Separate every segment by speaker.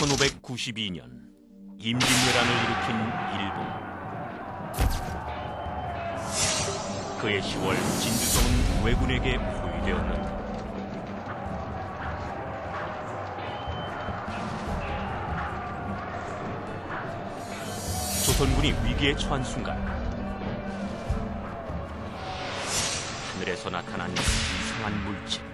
Speaker 1: 1592년 임진왜란을 일으킨 일본. 그해 10월 진주성은 왜군에게 포위되었는다. 조선군이 위기에 처한 순간 하늘에서 나타난 이상한 물체.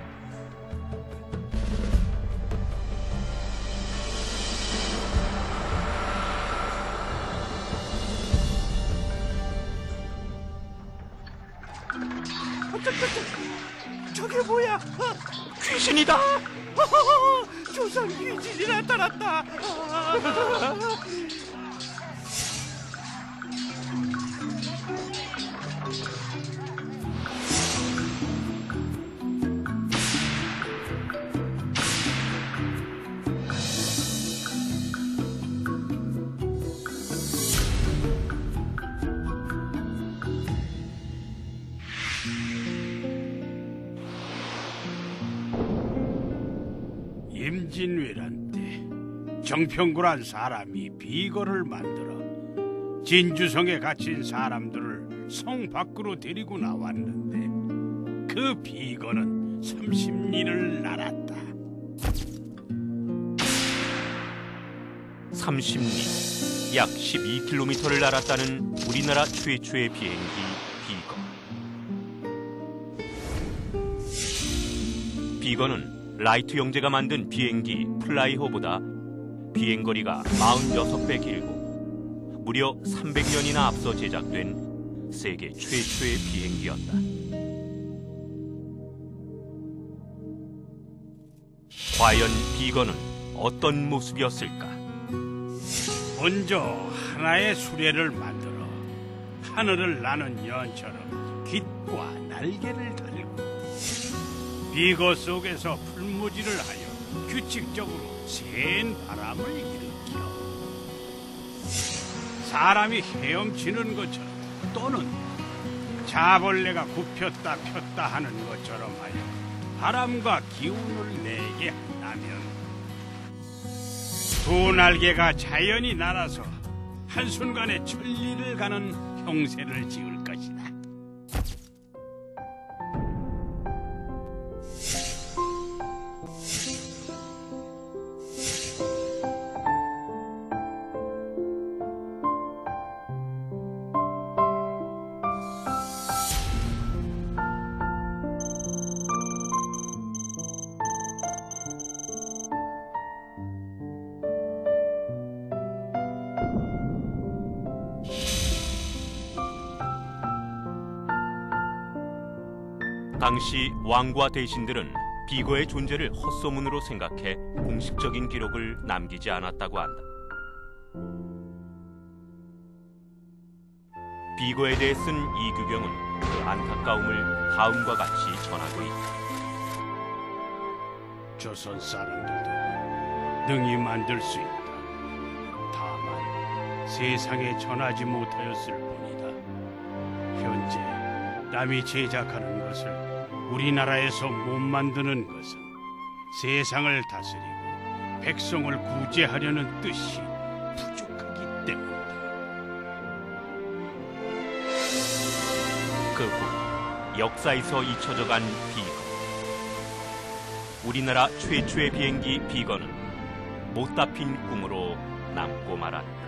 Speaker 2: 저게 뭐야?
Speaker 1: 귀신이다!
Speaker 2: 조선 귀신이 나타났다. 임진왜란 때 정평구란 사람이 비거를 만들어 진주성에 갇힌 사람들을 성 밖으로 데리고 나왔는데 그 비거는 30리를 날았다.
Speaker 1: 30리, 약 12km를 날았다는 우리나라 최초의 비행기 비거. 비거는 라이트 형제가 만든 비행기 플라이호보다 비행거리가 46배 길고 무려 300년이나 앞서 제작된 세계 최초의 비행기였다. 과연 비거는 어떤 모습이었을까?
Speaker 2: 먼저 하나의 수레를 만들어 하늘을 나는 연처럼 깃과 날개를 달고 비거 속에서 풀무지를 하여 규칙적으로 센 바람을 일으켜. 사람이 헤엄치는 것처럼 또는 자벌레가 굽혔다 폈다 하는 것처럼 하여 바람과 기운을 내게 한다면 두 날개가 자연히 날아서 한순간에 천리를 가는 형세를 지을
Speaker 1: 당시 왕과 대신들은 비거의 존재를 헛소문으로 생각해 공식적인 기록을 남기지 않았다고 한다. 비거에 대해 쓴 이규경은 그 안타까움을 다음과 같이 전하고 있다.
Speaker 2: 조선 사람들도 능히 만들 수 있다. 다만 세상에 전하지 못하였을 뿐이다. 현재 남이 제작하는 것을 우리나라에서 못 만드는 것은 세상을 다스리고 백성을 구제하려는 뜻이 부족하기 때문이다.
Speaker 1: 그 후 역사에서 잊혀져간 비거. 우리나라 최초의 비행기 비거는 못다 핀 꿈으로 남고 말았다.